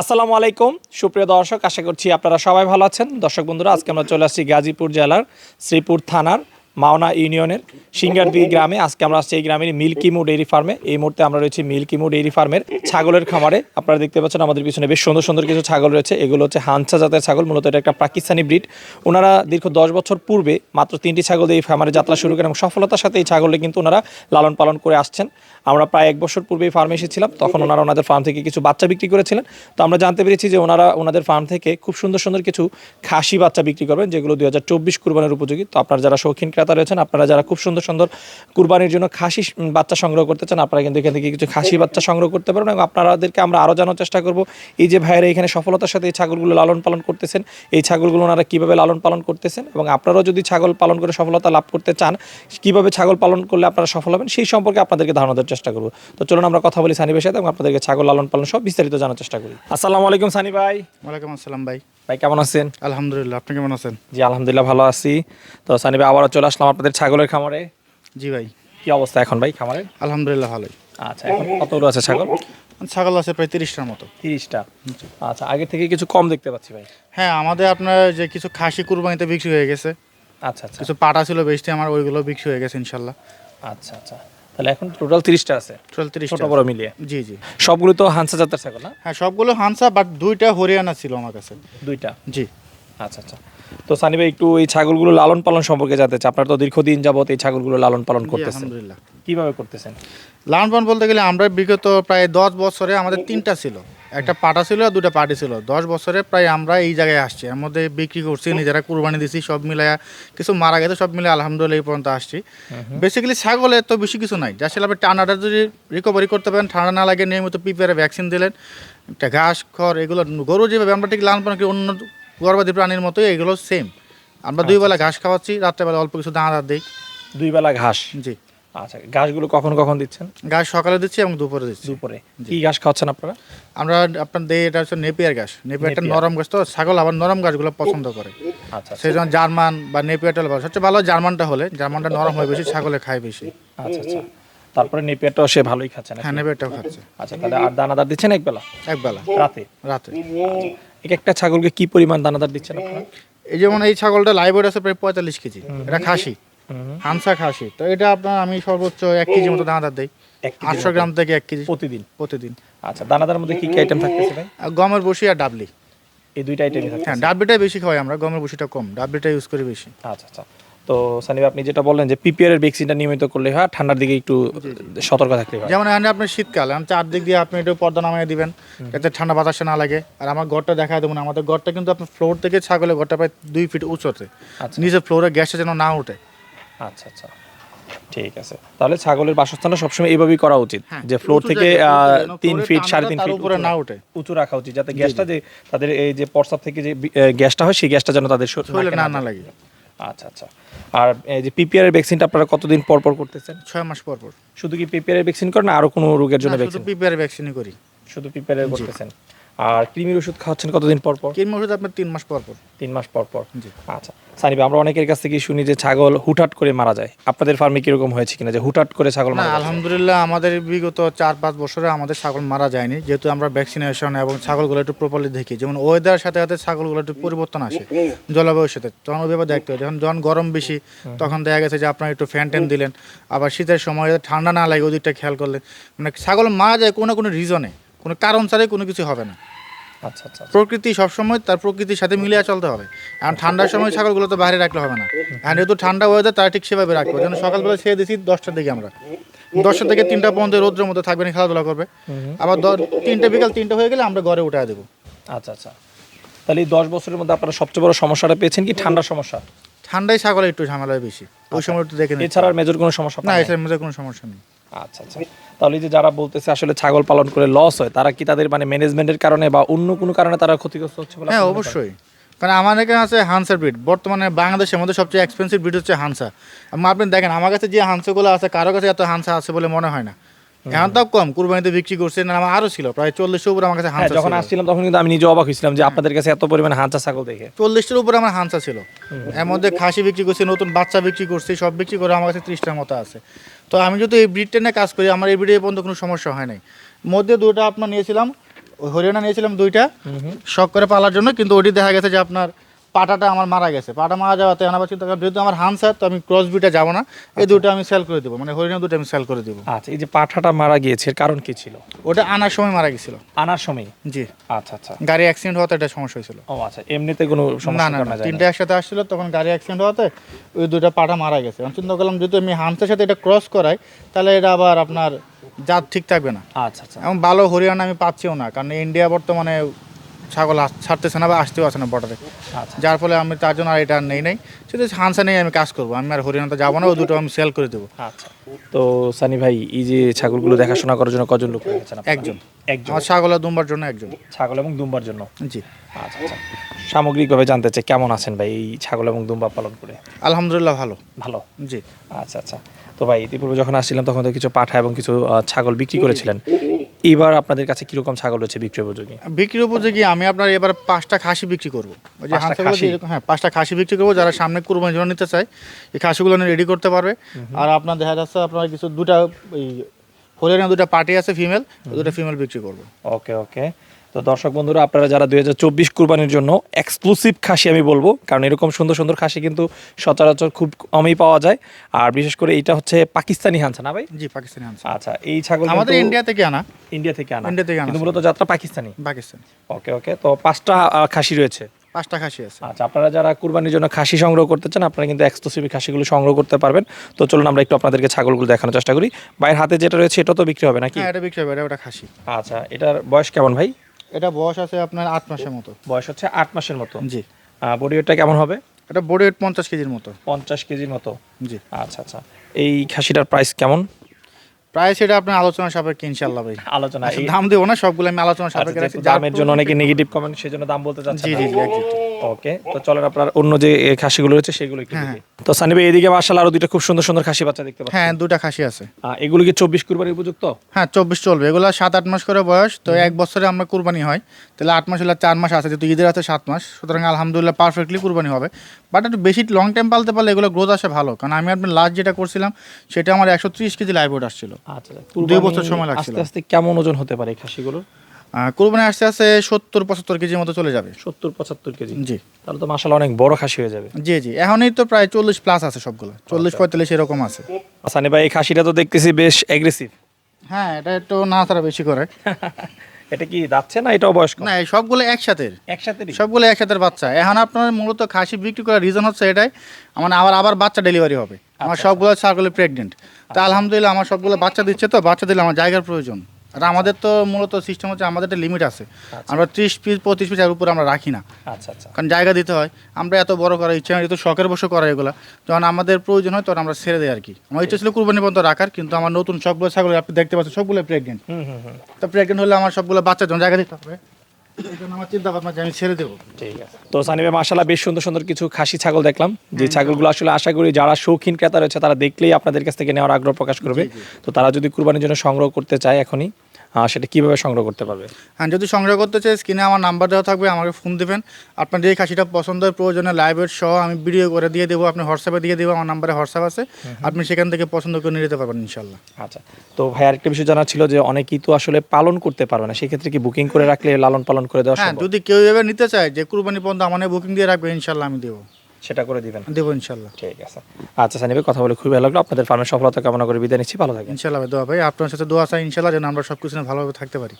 আসসালামু আলাইকুম। সুপ্রিয় দর্শক, আশা করছি আপনারা সবাই ভালো আছেন। দর্শক বন্ধুরা, আজকে আমরা চলে আসছি গাজীপুর জেলার শ্রীপুর থানার মাওনা ইউনিয়নের সিঙ্গারদি গ্রামে, আজকে আমরা আসছি এই গ্রামের মিল্কিমু ডেইরি ফার্মে। এই মুহূর্তে আমরা রয়েছি মিল্কিমু ডেইরি ফার্মের ছাগলের খামারে। আপনারা দেখতে পাচ্ছেন আমাদের পিছনে বেশ সুন্দর সুন্দর কিছু ছাগল রয়েছে। এগুলো হচ্ছে হানসা জাতের ছাগল, মূলত এটা একটা পাকিস্তানি ব্রিড। ওনারা দীর্ঘ দশ বছর পূর্বে মাত্র তিনটি ছাগল এই ফার্মারে যাত্রা শুরু করেন এবং সফলতার সাথে এই ছাগলটি কিন্তু ওনারা লালন পালন করে আসছেন। আমরা প্রায় এক বছর পূর্বে এই ফার্মে এসেছিলাম, তখন ওনারা ওনাদের ফার্ম থেকে কিছু বাচ্চা বিক্রি করেছিলেন। তো আমরা জানতে পেরেছি যে ওনারা ওনাদের ফার্ম থেকে খুব সুন্দর সুন্দর কিছু খাসি বাচ্চা বিক্রি করবেন, যেগুলো দুই হাজার চব্বিশ কুরবানির উপযোগী। তো আপনারা যারা শৌখিন ক্রেতা রয়েছেন। আপনারা যারা খুব সুন্দর সুন্দর কুরবানির জন্য খাসি বাচ্চা সংগ্রহ করতে চান আপনারা কিন্তু এখান থেকে কিছু খাসি বাচ্চা সংগ্রহ করতে পারেন এবং আপনাদেরকে আমরা আরও জানার চেষ্টা করব। এই যে ভাইয়েরা এখানে সফলতার সাথে এই ছাগলগুলো লালন পালন করতেছেন এই ছাগলগুলো ওনারা কীভাবে লালন পালন করতেছেন এবং আপনারাও যদি ছাগল পালন করে সফলতা লাভ করতে চান কীভাবে ছাগল পালন করলে আপনারা সফল হবেন সেই সম্পর্কে আপনাদেরকে ধারণা দেওয়ার চেষ্টা করব। তো চলুন আমরা কথা বলি সানি ভাইয়ের সাথে এবং আপনাদেরকে ছাগল লালন পালন সব বিস্তারিত জানার চেষ্টা করি। আসসালামু আলাইকুম সানি ভাই। ওয়ালাইকুম আসসালাম ভাই। ভাই কেমন আছেন? আলহামদুলিল্লাহ আপনি কেমন আছেন? জি আলহামদুলিল্লাহ ভালো আছি। তো সানি ভাই আবারও চলে আসলাম আপনাদের ছাগলের খামারে। জি ভাই। কি অবস্থা এখন ভাই খামারে? আলহামদুলিল্লাহ ভালোই। আচ্ছা এখন কতগুলো আছে ছাগল? ছাগল আছে প্রায় তিরিশটার মতো। তিরিশটা। আচ্ছা আগে থেকে কিছু কম দেখতে পাচ্ছি ভাই। হ্যাঁ আমাদের আপনার যে কিছু খাসি কুরবানিতে বিক্রি হয়ে গেছে। আচ্ছা আচ্ছা। কিছু পাটা ছিল বেশি আমার ওইগুলো বিক্রি হয়ে গেছে ইনশাল্লাহ। আচ্ছা আচ্ছা। তাহলে এখন টোটাল তিরিশটা আছে। টোটাল তিরিশ ছোট বড় মিলিয়ে। জি জি। সবগুলো তো হানসা জাতের ছাগল না? হ্যাঁ সবগুলো হানসা বাট দুইটা হরিয়ানা ছিল আমার কাছে। দুইটা? জি। আচ্ছা আচ্ছা। তো সানি ভাই একটু এই ছাগলগুলো লালন পালন সম্পর্কে জানতে চাই। আপনারা তো দীর্ঘদিন যাবত এই ছাগলগুলো লালন পালন করতেছেন। আলহামদুলিল্লাহ। কীভাবে করতেছেন? লালন পালন বলতে গেলে আমরা বিগত প্রায় দশ বছরে আমাদের তিনটা ছিল। একটা পাটা ছিল আর দুটা পাটি ছিল। দশ বছরে প্রায় আমরা এই জায়গায় আসছি। এর মধ্যে বিক্রি করছি নিজেরা কুরবানি দিছি সব মিলায়া কিছু মারা গেছে সব মিলে আলহামদুলিল্লাহ এই পর্যন্ত আসছি। বেসিক্যালি ছাগলের তো বেশি কিছু নাই। যা ছিল আপনি ঠান্ডাটা যদি রিকভারি করতে পারেন ঠান্ডা না লাগে নিয়মিত পিপিআর ভ্যাকসিন দিলেন একটা ঘাস খড় এগুলো গরু যেভাবে আমরা ঠিক লালন পালন করি অন্য গর্ভবতী প্রাণীর মতোই এগুলো সেম আমরা দুই বেলা ঘাস খাওয়াচ্ছি রাত্রেবেলা অল্প কিছু দানা দিই। দুই বেলা ঘাস? জি। আচ্ছা ঘাসগুলো কখন কখন দিচ্ছেন? ঘাস সকালে দিচ্ছি এবং দুপুরে দিচ্ছি। দুপুরে। কি ঘাস খাওয়াচ্ছেন আপনারা? আমরা আপনার দেই এটা হচ্ছে নেপিয়ার ঘাস। নেপিয়ারটা নরম ঘাস তো ছাগল আবার নরম ঘাসগুলো পছন্দ করে। আচ্ছা সেই জন্য জার্মান বা নেপিয়ারটা সবচেয়ে ভালো জার্মানটা হলে জার্মানটা নরম হয় বেশি ছাগলে খায় বেশি। আচ্ছা আচ্ছা। তারপরে নেপিয়ারটাও সে ভালোই খাচ্ছে না হ্যাঁ নেপিয়ারটাও খাচ্ছে। আচ্ছা তাহলে আর দানাদার দিচ্ছেন এক বেলা একবেলা। রাতে? রাতে। এক একটা ছাগলকে কি পরিমাণ দানাদার দিচ্ছেন আপনারা? এই যেমন এই ছাগলটা লাইভ ওয়েট আছে প্রায় পঁয়তাল্লিশ কেজি। এটা খাসি। হানসা খাসি। তো এটা আপনার আমি সর্বোচ্চ এক কেজি মতো দানাদার দিই। আটশো গ্রাম থেকে এক কেজি। প্রতিদিন? প্রতিদিন। আচ্ছা দানাদার মধ্যে কি কি আইটেম থাকতেছে ভাই? গমের বসি আর ডাবলি। এই দুইটা আইটেমই থাকছে হ্যাঁ ডাবলিটাই বেশি খাওয়াই আমরা গমের বসিটা কম ডাবলিটা ইউজ করি বেশি। আচ্ছা আচ্ছা। তো সানি ভাই, আপনি যেটা বললেন যে পিপিআর এর ভ্যাকসিনটা নিয়মিত করলে হয় ঠান্ডার দিকে একটু সতর্ক থাকলে হয়। যেমন এখানে আপনার শীতকাল চারদিক দিয়ে আপনি একটু পর্দা নামিয়ে দিবেন যাতে ঠান্ডা বাতাসে না লাগে। আর আমার ঘরটা দেখা দেবো না আমাদের ঘরটা কিন্তু আপনার ফ্লোর থেকে ছাগলের ঘরটা প্রায় দুই ফিট উঁচুতে। আচ্ছা। নিচে ফ্লোরে গ্যাসটা যেন না ওঠে আচ্ছা আচ্ছা। ঠিক আছে। তাহলে ছাগলের বাসস্থানটা সবসময় এইভাবেই করা উচিত হ্যাঁ, যে ফ্লোর থেকে তিন ফিট সাড়ে তিন ফিট উপরে না উঠে। উঁচু রাখা উচিত যাতে গ্যাসটা যে তাদের এই যে প্রস্তাব থেকে যে গ্যাসটা হয় সেই গ্যাসটা যেন তাদের শরীরে না না লাগে। আচ্ছা আচ্ছা। আর এই যে পিপিআর এর ভ্যাকসিনটা আপনারা কতদিন পর পর করতেছেন? ছয় মাস পর পর। শুধু কি পিপিআর এর ভ্যাকসিন করেন না আরও কোনো রোগের জন্য ভ্যাকসিন পিপিআর ভ্যাকসিনই করি। শুধু পিপিআর এর করতেছেন। আর কৃমির ওষুধ খাওয়াচ্ছেন কতদিন পর পর? কিন ওষুধ আপনার তিন মাস পর পর। তিন মাস পর পর। জি। আচ্ছা সানি ভাই, আমরা অনেকের কাছ থেকে শুনি যে ছাগল হুটহাট করে মারা যায়। আপনাদের ফার্মে কীরকম হয়েছে কিনা যে হুটহাট করে ছাগল মারা যায় আলহামদুলিল্লাহ আমাদের বিগত চার পাঁচ বছরে আমাদের ছাগল মারা যায়নি। যেহেতু আমরা ভ্যাকসিনেশন এবং ছাগলগুলো একটু প্রপারলি দেখি যেমন ওয়েদার সাথে সাথে ছাগলগুলো একটু পরিবর্তন আসে জলবায়ুর সাথে। তখন ওই ব্যাপারে দেখতে হয়। যখন যখন গরম বেশি তখন দেখা গেছে যে আপনার একটু ফ্যান ট্যান দিলেন। আবার শীতের সময় ঠান্ডা না লাগে ওদিকটা খেয়াল করলেন। মানে ছাগল মারা যায় কোনো কোনো রিজনে কোনো কারণ ছাড়াই কোনো কিছু হবে না। আচ্ছা আচ্ছা প্রকৃতি সবসময় তার প্রকৃতির সাথে মিলিয়ে চলতে হবে। এখন ঠান্ডার সময় ছাগলগুলো তো বাইরে রাখলে হবে না। এখন যেহেতু ঠান্ডা ওয়েদার তারা ঠিক সেভাবে রাখবে। যেন সকালবেলা ছেড়ে দিয়েছি দশটার দিকে আমরা। দশটা থেকে তিনটা পর্যন্ত রোদ্রের মধ্যে থাকবে না খেলাধুলা করবে। আবার তিনটে বিকাল তিনটে হয়ে গেলে আমরা ঘরে উঠে দেবো। আচ্ছা আচ্ছা। তাহলে এই দশ বছরের মধ্যে আপনারা সবচেয়ে বড় সমস্যাটা পেয়েছেন কি? ঠান্ডার সমস্যা? ঠান্ডায় ছাগলে একটু ঝামেলা বেশি। ওই সময় একটু দেখে এছাড়া আর মেজর কোনো সমস্যা না এছাড়া মধ্যে কোনো সমস্যা নেই। আচ্ছা আচ্ছা। তাহলে যে যারা বলতেছে আসলে ছাগল পালন করে লস হয় তারা কি তাদের মানে ম্যানেজমেন্টের কারণে বা অন্য কোনো কারণে তারা ক্ষতিগ্রস্ত হচ্ছে বলে হ্যাঁ? অবশ্যই। কারণ আমার এখানে আছে হানসার ব্রিড বর্তমানে বাংলাদেশের মধ্যে সবচেয়ে এক্সপেন্সিভ ব্রিড হচ্ছে হানসা আপনি দেখেন আমার কাছে যে হানসাগুলো আছে কারও কাছে এত হানসা আছে বলে মনে হয় না। এখন কম কুরবানিতে বিক্রি করছে না আমার আরও ছিল প্রায় চল্লিশের উপরে আমার কাছে হ্যাঁ যখন আসছিলাম তখন কিন্তু আমি নিজে অবাক হয়েছিলাম যে আপনাদের কাছে এত পরিমাণে হাঁচা ছাগল দেখে। চল্লিশটার উপরে আমার হানসা ছিল। এর মধ্যে খাসি বিক্রি করছি নতুন বাচ্চা বিক্রি করছি সব বিক্রি করে আমার কাছে ত্রিশটার মতো আছে। তো আমি যদি এই ব্রিডটা নিয়ে কাজ করি আমার এই ব্রিডে পর্যন্ত কোনো সমস্যা হয় নাই। মধ্যে দুটো আপনার নিয়েছিলাম হরিয়ানা নিয়েছিলাম দুইটা শখ করে পালার জন্য কিন্তু ওটি দেখা গেছে যে আপনার পাটাটা আমার মারা গেছে। পাটা মারা যাওয়াতে আবার চিন্তা করলাম, যেহেতু আমার হানসার তো আমি ক্রস বিটা যাব না। এই দুটো আমি সেল করে দেবো মানে হরিয়ানা দুটো আমি সেল করে দেবো। আচ্ছা এই যে পাঠাটা মারা গিয়েছে এর কারণ কি ছিল? ওটা আনার সময় মারা গেছিল। আনার সময়? জি। আচ্ছা আচ্ছা। গাড়ি অ্যাক্সিডেন্ট হওয়াতে এটা সমস্যা হয়েছিল। ও আচ্ছা এমনিতে কোনো সমস্যা না না তিনটে একসাথে আসছিল তখন গাড়ি অ্যাক্সিডেন্ট হওয়াতে ওই দুটো পাটা মারা গেছে। আমি চিন্তা করলাম যেহেতু আমি হান্সের সাথে এটা ক্রস করাই তাহলে এটা আবার আপনার জাত ঠিক থাকবে না। আচ্ছা আচ্ছা। এমন ভালো হরিয়ানা আমি পাচ্ছিও না কারণ ইন্ডিয়া বর্তমানে ছাগল ছাড়তেছে না বা আসতেও আসে না বর্ডারে। আচ্ছা। যার ফলে আমি তার জন্য আর এটা আর নেই নাই। শুধু হানসা নিয়ে আমি কাজ করব। আমি আর হরিয়ানাতে যাব না ও দুটো আমি সেল করে দেবো। আচ্ছা। তো সানি ভাই এই যে ছাগলগুলো দেখাশোনা করার জন্য কজন লোক রেখেছেন? একজন। একজন। আমার ছাগল আর দুম্বার জন্য একজন। ছাগল এবং দুম্বার জন্য? জি। আচ্ছা আচ্ছা। সামগ্রিকভাবে জানতে চাই কেমন আছেন ভাই এই ছাগল এবং দুম্বা পালন করে? আলহামদুলিল্লাহ ভালো। ভালো? জি। আচ্ছা আচ্ছা। তো ভাই ইতিপূর্বে যখন আসছিলাম তখন তো কিছু পাঠা এবং কিছু ছাগল বিক্রি করেছিলেন। এবার আপনাদের কাছে কীরকম ছাগল হচ্ছে বিক্রি উপযোগী? বিক্রি উপযোগী আমি আপনার এবার পাঁচটা খাসি বিক্রি করব। যে হ্যাঁ পাঁচটা খাসি বিক্রি করব যারা সামনে কুরবানির জন্য নিতে চায় এই খাসিগুলো রেডি করতে পারবে। আর আপনার দেখা যাচ্ছে আপনার কিছু দুটা ওই হরিয়ানা দুটা পার্টি আছে ফিমেল দুটা ফিমেল বিক্রি করব। ওকে ওকে। তো দর্শক বন্ধুরা আপনারা যারা দুই হাজার চব্বিশ কুরবানির জন্য এক্সক্লুসিভ খাসি আমি বলব কারণ এরকম সুন্দর সুন্দর খাসি কিন্তু সচরাচর খুব কমই পাওয়া যায়। আর বিশেষ করে এইটা হচ্ছে পাকিস্তানি হাঁসা না ভাই? জি পাকিস্তানি হাঁস আচ্ছা এই ছাগল আমাদের ইন্ডিয়া থেকে আনা। ইন্ডিয়া থেকে আনা। ইন্ডিয়া থেকে আনা কিন্তু মূলত যাত্রা পাকিস্তানি? পাকিস্তান। ওকে ওকে তো পাঁচটা খাসি রয়েছে। পাঁচটা খাসি আছে। আচ্ছা আপনারা যারা কুরবানির জন্য খাসি সংগ্রহ করতে চান আপনারা কিন্তু এক্সক্লুসিভ খাসিগুলো সংগ্রহ করতে পারবেন। তো চলুন আমরা একটু আপনাদেরকে ছাগলগুলো দেখানোর চেষ্টা করি। ভাইয়ের হাতে যেটা রয়েছে এটা তো বিক্রি হবে নাকি? হ্যাঁ এটা বিক্রি হবে এটা ওটা খাসি। আচ্ছা এটার বয়স কেমন ভাই? এটা বয়স আছে আপনার আট মাসের মতো। বয়স হচ্ছে আট মাসের মতো। জি। বডি ওয়েটটা কেমন হবে? এটা বডি ওয়েট পঞ্চাশ কেজির মতো। পঞ্চাশ কেজির মতো। জি। আচ্ছা আচ্ছা। এই খাসিটার প্রাইস কেমন? প্রাইস সেটা আপনার আলোচনা সাপেক্ষে ইনশাল্লাহ ভাই। আলোচনা এই দাম দেবো না সবগুলো আমি আলোচনা আচ্ছা, সাপেক্ষে রাখছি। দামের জন্য অনেকে নেগেটিভ কমেন্ট সেই জন্য দাম বলতে চাচ্ছি জি জি। ওকে তো চলেন আপনার অন্য যে খাসিগুলো রয়েছে সেগুলো একটু হ্যাঁ, দেখি। তো সানি ভাই এদিকে মার্শাল আরও দুইটা খুব সুন্দর সুন্দর খাসি বাচ্চা দেখতে পাচ্ছি। হ্যাঁ দুটা খাসি আছে। এগুলো কি চব্বিশ কুরবানির উপযুক্ত? হ্যাঁ চব্বিশ চলবে। এগুলো সাত আট মাস করে বয়স তো এক বছরে আমরা কুরবানি হয়। তাহলে আট মাস হলে চার মাস আছে যেহেতু ঈদের আছে সাত মাস। সুতরাং আলহামদুলিল্লাহ পারফেক্টলি কুরবানি হবে। বাট একটু বেশি লং টাইম পালতে পারলে এগুলো গ্রোথ আসে ভালো। কারণ আমি আপনার লাস্ট যেটা করছিলাম সেটা আমার একশো ত্রিশ কেজি লাইভ ওয়েট আসছিল। আচ্ছা দুই বছর সময় লাগছিল। আস্তে আস্তে কেমন ওজন হতে পারে এই খাসিগুলোর? কুরবানি আসতে আসতে সত্তর পঁচাত্তর কেজির মতো চলে যাবে। সত্তর পঁচাত্তর কেজি। জি। তাহলে তো মাসাল অনেক বড় খাসি হয়ে যাবে। জি জি। এখনই তো প্রায় চল্লিশ প্লাস আছে সবগুলো। চল্লিশ পঁয়তাল্লিশ এরকম আছে। সানি ভাই এই খাসিটা তো দেখতেছি বেশ অ্যাগ্রেসিভ হ্যাঁ এটা একটু না তারা বেশি করে। এটা কি যাচ্ছে না এটাও বয়স্ক? না সবগুলো একসাথে একসাথে সবগুলো একসাথে বাচ্চা। এখন আপনার মূলত খাসি বিক্রি করার রিজন হচ্ছে এটাই। আমার আবার আবার বাচ্চা ডেলিভারি হবে। আমার সবগুলো ছাগলে প্রেগনেন্ট তা আলহামদুলিল্লাহ আমার সবগুলো বাচ্চা দিচ্ছে তো। বাচ্চা দিলে আমার জায়গার প্রয়োজন। আর আমাদের তো মূলত সিস্টেম হচ্ছে আমাদের একটা লিমিট আছে। আমরা ত্রিশ পিস পঁচিশ পিস এর উপর আমরা রাখি না। আচ্ছা আচ্ছা। কারণ জায়গা দিতে হয়। আমরা এত বড় করার ইচ্ছা যেহেতু এত শখের বসে করা এগুলো। যখন আমাদের প্রয়োজন হয় তখন আমরা ছেড়ে দেয় আর কি আমার ইচ্ছা ছিল কুরবানি পর্যন্ত রাখার কিন্তু আমার নতুন শখগুলো ছাগল আপনি দেখতে পাচ্ছেন সবগুলো প্রেগনেন্ট তো প্রেগনেন্ট হলে আমার সবগুলো বাচ্চার জন্য জায়গা দিতে হবে আমার চিন্তা ভাবনা আমি ছেড়ে দেবো। ঠিক আছে। তো সানি মাসাল্লাহ বেশ সুন্দর সুন্দর কিছু খাসি ছাগল দেখলাম। যে ছাগলগুলো আসলে আশা করি যারা শৌখিন ক্রেতা রয়েছে তারা দেখলেই আপনাদের কাছ থেকে নেওয়ার আগ্রহ প্রকাশ করবে। তো তারা যদি কুরবানির জন্য সংগ্রহ করতে চায় এখনই সেটা কীভাবে সংগ্রহ করতে পারবে? হ্যাঁ যদি সংগ্রহ করতে চাই স্ক্রিনে আমার নাম্বার দেওয়া থাকবে আমাকে ফোন দেবেন। আপনার যে খাসিটা পছন্দের প্রয়োজনে লাইভের সহ আমি ভিডিও করে দিয়ে দেবো আপনি হোয়াটসঅ্যাপে দিয়ে দেবো আমার নাম্বারে হোয়াটসঅ্যাপ আছে। আপনি সেখান থেকে পছন্দ করে নিয়ে যেতে পারবেন ইনশাল্লাহ আচ্ছা তো ভাই আরেকটা বিষয় জানা ছিল যে অনেকেই তো আসলে পালন করতে পারবে না সেক্ষেত্রে কি বুকিং করে রাখলে লালন পালন করে দেওয়া হ্যাঁ যদি কেউ এবার নিতে চায় যে কুরবানি পর্যন্ত আমার বুকিং দিয়ে রাখবে ইনশাল্লাহ আমি দেবো। সেটা করে দিবেন। দেবো ইনশাল্লাহ। ঠিক আছে। আচ্ছা সানিবে কথা বলে খুবই ভালো লাগল। আপনাদের ফার্মের সফলতা কামনা করে বিদায় নিচ্ছি। ভালো থাকেন। ইনশাল্লাহ দোয়া ভাই আপনার সাথে দোয়া চাই ইনশাল্লাহ যেন আমরা সব কিছু ভালোভাবে থাকতে পারি।